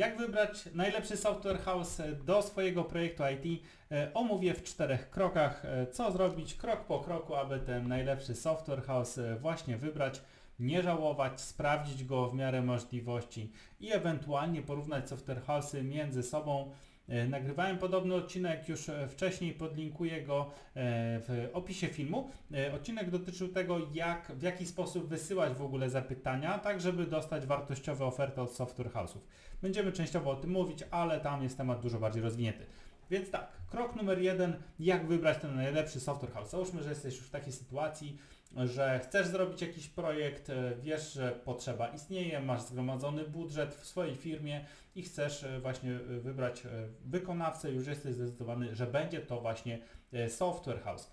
Jak wybrać najlepszy software house do swojego projektu IT? E, Omówię w czterech krokach, e, co zrobić krok po kroku, aby ten najlepszy software house e, właśnie wybrać, nie żałować, sprawdzić go w miarę możliwości i ewentualnie porównać software house'y między sobą. E, Nagrywałem podobny odcinek już e, wcześniej, podlinkuję go e, w opisie filmu. Odcinek dotyczył tego, jak, w jaki sposób wysyłać w ogóle zapytania, tak żeby dostać wartościowe oferty od software house'ów. Będziemy częściowo o tym mówić, ale tam jest temat dużo bardziej rozwinięty. Więc tak, krok numer jeden, jak wybrać ten najlepszy software house. Załóżmy, że jesteś już w takiej sytuacji, że chcesz zrobić jakiś projekt, e, wiesz, że potrzeba istnieje, masz zgromadzony budżet w swojej firmie i chcesz e, właśnie e, wybrać wykonawcę, już jesteś zdecydowany, że będzie to właśnie software house.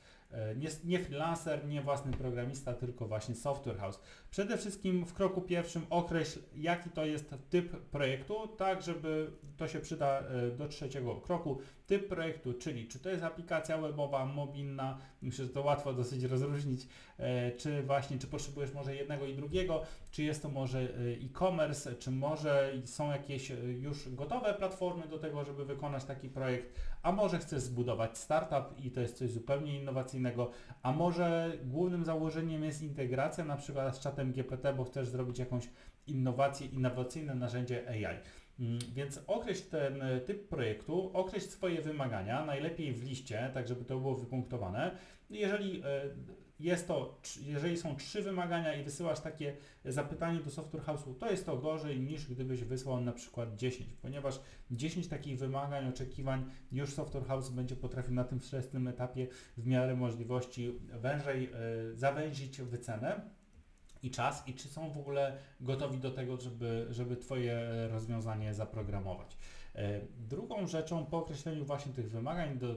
Nie, nie freelancer, nie własny programista, tylko właśnie software house. Przede wszystkim w kroku pierwszym określ, jaki to jest typ projektu, tak żeby to się przyda do trzeciego kroku. Typ projektu, czyli czy to jest aplikacja webowa, mobilna, myślę, że to łatwo dosyć rozróżnić, czy właśnie, czy potrzebujesz może jednego i drugiego, czy jest to może e, e-commerce, czy może są jakieś e, już gotowe platformy do tego, żeby wykonać taki projekt, a może chcesz zbudować startup i to jest coś zupełnie innowacyjnego, a może głównym założeniem jest integracja na przykład z czatem GPT, bo chcesz zrobić jakąś innowację, innowacyjne narzędzie AI. Mm, Więc określ ten e, typ projektu, określ swoje wymagania, najlepiej w liście, tak żeby to było wypunktowane. Jeżeli e, jest to, jeżeli są trzy wymagania i wysyłasz takie zapytanie do software house'u, to jest to gorzej niż gdybyś wysłał na przykład 10, ponieważ 10 takich wymagań, oczekiwań już software house będzie potrafił na tym wczesnym etapie w miarę możliwości wężej e, zawęzić wycenę i czas i czy są w ogóle gotowi do tego, żeby, żeby Twoje rozwiązanie zaprogramować. E, Drugą rzeczą po określeniu właśnie tych wymagań do,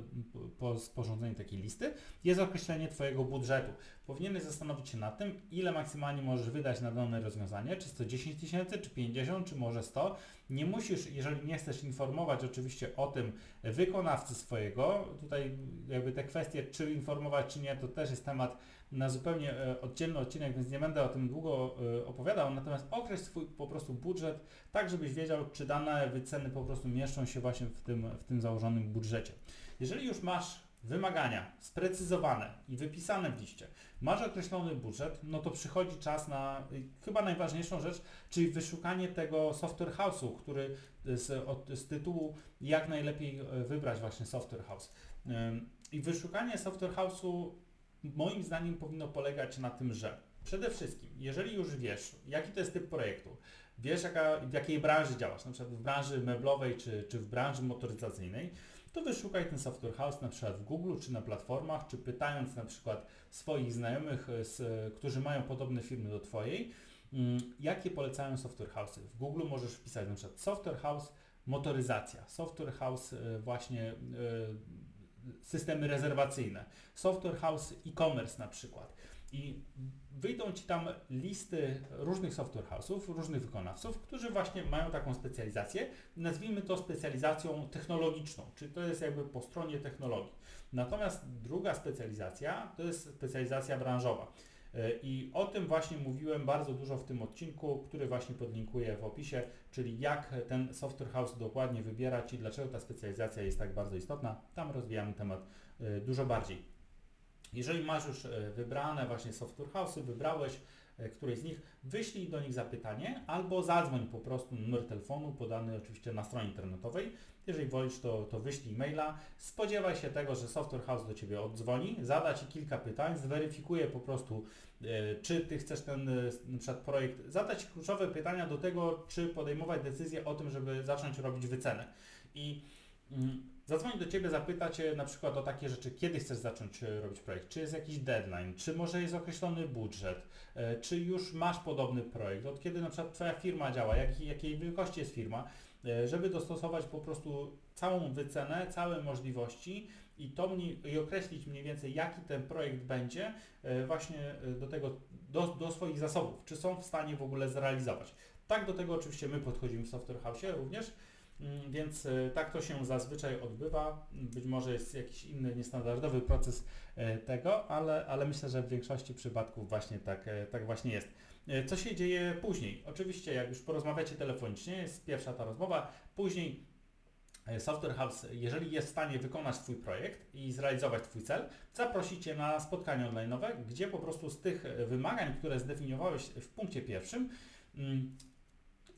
po sporządzeniu takiej listy jest określenie Twojego budżetu. Powinieneś zastanowić się nad tym, ile maksymalnie możesz wydać na dane rozwiązanie, czy 110 tysięcy, czy 50, czy może 100. Nie musisz, jeżeli nie chcesz informować oczywiście o tym wykonawcy swojego, tutaj jakby te kwestie, czy informować, czy nie, to też jest temat na zupełnie e, oddzielny odcinek, więc nie będę o tym długo e, opowiadał, natomiast określ swój po prostu budżet, tak żebyś wiedział, czy dane wyceny po prostu mieszczą się właśnie w tym, w tym założonym budżecie. Jeżeli już masz wymagania sprecyzowane i wypisane w liście, masz określony budżet, no to przychodzi czas na y, chyba najważniejszą rzecz, czyli wyszukanie tego software house'u, który z, od, z tytułu jak najlepiej e, wybrać właśnie software house. I wyszukanie software house'u moim zdaniem powinno polegać na tym, że przede wszystkim, jeżeli już wiesz, jaki to jest typ projektu, wiesz jaka, w jakiej branży działasz, na przykład w branży meblowej czy, czy w branży motoryzacyjnej, to wyszukaj ten software house na przykład w Google czy na platformach, czy pytając na przykład swoich znajomych, e, z, którzy mają podobne firmy do Twojej, mm, jakie polecają software house'y. W Google możesz wpisać na przykład software house motoryzacja, software house e, właśnie e, systemy rezerwacyjne, software house e-commerce na przykład. I wyjdą Ci tam listy różnych software house'ów, różnych wykonawców, którzy właśnie mają taką specjalizację. Nazwijmy to specjalizacją technologiczną, czyli to jest jakby po stronie technologii. Natomiast druga specjalizacja to jest specjalizacja branżowa. E, I o tym właśnie mówiłem bardzo dużo w tym odcinku, który właśnie podlinkuję w opisie, czyli jak ten software house dokładnie wybierać i dlaczego ta specjalizacja jest tak bardzo istotna. Tam rozwijamy temat e, dużo bardziej. Jeżeli masz już e, wybrane właśnie software house'y, wybrałeś e, któreś z nich, wyślij do nich zapytanie albo zadzwoń po prostu numer telefonu podany oczywiście na stronie internetowej. Jeżeli wolisz, to, to wyślij maila. Spodziewaj się tego, że software house do Ciebie oddzwoni, zada Ci kilka pytań, zweryfikuje po prostu, e, czy Ty chcesz ten e, na przykład projekt, zadać kluczowe pytania do tego, czy podejmować decyzję o tym, żeby zacząć robić wycenę. I mm, Zadzwoni do Ciebie, zapyta Cię na przykład o takie rzeczy, kiedy chcesz zacząć e, robić projekt, czy jest jakiś deadline, czy może jest określony budżet, e, czy już masz podobny projekt, od kiedy na przykład Twoja firma działa, jak, jakiej wielkości jest firma, e, żeby dostosować po prostu całą wycenę, całe możliwości i, to mniej, i określić mniej więcej jaki ten projekt będzie e, właśnie e, do tego, do, do swoich zasobów, czy są w stanie w ogóle zrealizować. Tak do tego oczywiście my podchodzimy w Software House również, Więc e, tak to się zazwyczaj odbywa. Być może jest jakiś inny, niestandardowy proces e, tego, ale, ale myślę, że w większości przypadków właśnie tak, e, tak właśnie jest. E, Co się dzieje później? Oczywiście, jak już porozmawiacie telefonicznie, jest pierwsza ta rozmowa, później Software House, jeżeli jest w stanie wykonać Twój projekt i zrealizować Twój cel, zaprosi Cię na spotkanie online'owe, gdzie po prostu z tych wymagań, które zdefiniowałeś w punkcie pierwszym, mm,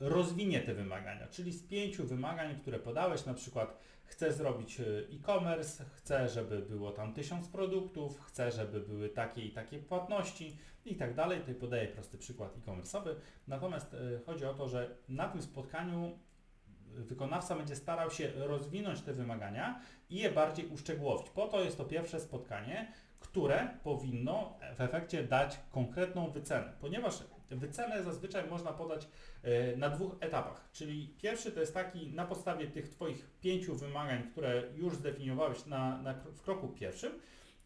rozwinie te wymagania, czyli z pięciu wymagań, które podałeś, na przykład chcę zrobić e, e-commerce, chcę, żeby było tam tysiąc produktów, chcę, żeby były takie i takie płatności i tak dalej. Tutaj podaję prosty przykład e-commerce'owy. Natomiast e, chodzi o to, że na tym spotkaniu wykonawca będzie starał się rozwinąć te wymagania i je bardziej uszczegółowić. Po to jest to pierwsze spotkanie, które powinno w efekcie dać konkretną wycenę, ponieważ wycenę zazwyczaj można podać e, na dwóch etapach. Czyli pierwszy to jest taki na podstawie tych Twoich pięciu wymagań, które już zdefiniowałeś na, na, w kroku pierwszym,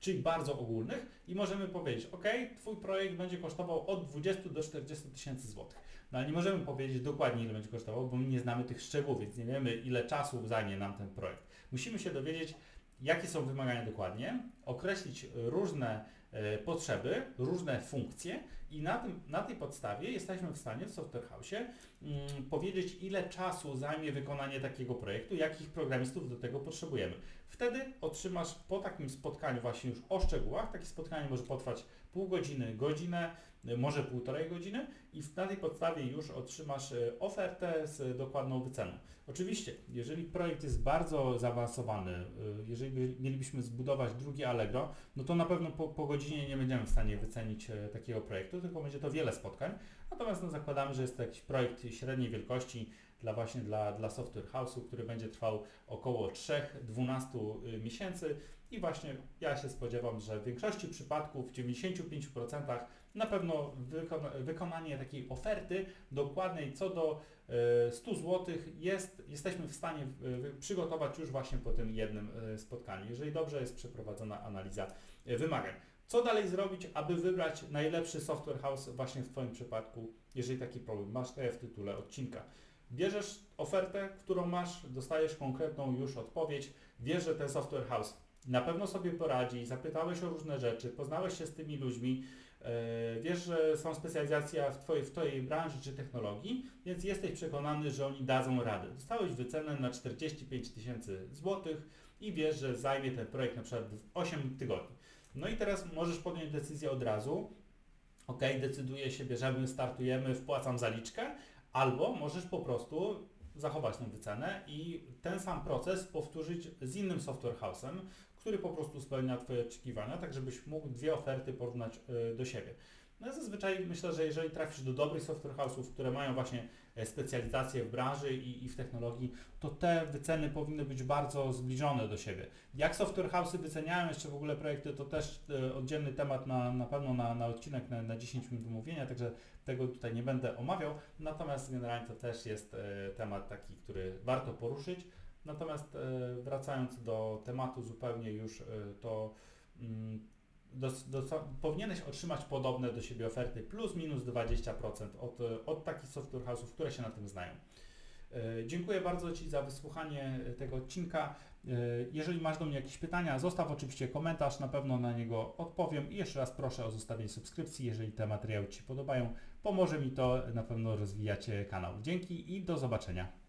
czyli bardzo ogólnych i możemy powiedzieć, ok, Twój projekt będzie kosztował od 20 do 40 tysięcy złotych. No ale nie możemy powiedzieć dokładnie ile będzie kosztował, bo my nie znamy tych szczegółów, więc nie wiemy ile czasu zajmie nam ten projekt. Musimy się dowiedzieć, jakie są wymagania dokładnie, określić różne e, potrzeby, różne funkcje i na, tym, na tej podstawie jesteśmy w stanie w Software House mm, powiedzieć, ile czasu zajmie wykonanie takiego projektu, jakich programistów do tego potrzebujemy. Wtedy otrzymasz po takim spotkaniu właśnie już o szczegółach, takie spotkanie może potrwać pół godziny, godzinę, y, może półtorej godziny i na tej podstawie już otrzymasz y, ofertę z dokładną wyceną. Oczywiście, jeżeli projekt jest bardzo zaawansowany, y, jeżeli by- mielibyśmy zbudować drugi Allegro, no to na pewno po, po godzinie nie będziemy w stanie wycenić takiego projektu, tylko będzie to wiele spotkań. Natomiast no, zakładamy, że jest to jakiś projekt średniej wielkości dla właśnie dla, dla Software House'u, który będzie trwał około 3-12 y, miesięcy i właśnie ja się spodziewam, że w większości przypadków, w 95% na pewno wykona, wykonanie takiej oferty dokładnej co do e, 100 zł jest, jesteśmy w stanie przygotować już właśnie po tym jednym e, spotkaniu, jeżeli dobrze jest przeprowadzona analiza wymagań. Co dalej zrobić, aby wybrać najlepszy software house właśnie w Twoim przypadku, jeżeli taki problem masz, to ja w tytule odcinka. Bierzesz ofertę, którą masz, dostajesz konkretną już odpowiedź, wiesz, że ten software house na pewno sobie poradzi, zapytałeś o różne rzeczy, poznałeś się z tymi ludźmi, e, wiesz, że są specjalizacja w twojej, w twojej branży czy technologii, więc jesteś przekonany, że oni dadzą radę. Dostałeś wycenę na 45 tysięcy złotych i wiesz, że zajmie ten projekt na przykład w 8 tygodni. No i teraz możesz podjąć decyzję od razu, ok, decyduję się, bierzemy, startujemy, wpłacam zaliczkę, albo możesz po prostu zachować tę wycenę i ten sam proces powtórzyć z innym software house'em, który po prostu spełnia Twoje oczekiwania, tak żebyś mógł dwie oferty porównać y, do siebie. No ja zazwyczaj myślę, że jeżeli trafisz do dobrych software house'ów, które mają właśnie e, specjalizację w branży i, i w technologii, to te wyceny powinny być bardzo zbliżone do siebie. Jak software house'y wyceniają jeszcze w ogóle projekty, to też e, oddzielny temat na, na pewno na, na odcinek na, na 10 minut mówienia, także tego tutaj nie będę omawiał, natomiast generalnie to też jest e, temat taki, który warto poruszyć. Natomiast wracając do tematu zupełnie już, to dos, dos, powinieneś otrzymać podobne do siebie oferty plus minus 20% od, od takich software house'ów, które się na tym znają. E, Dziękuję bardzo Ci za wysłuchanie e, tego odcinka. E, Jeżeli masz do mnie jakieś pytania, zostaw oczywiście komentarz, na pewno na niego odpowiem i jeszcze raz proszę o zostawienie subskrypcji, jeżeli te materiały Ci podobają. Pomoże mi to na pewno rozwijać kanał. Dzięki i do zobaczenia.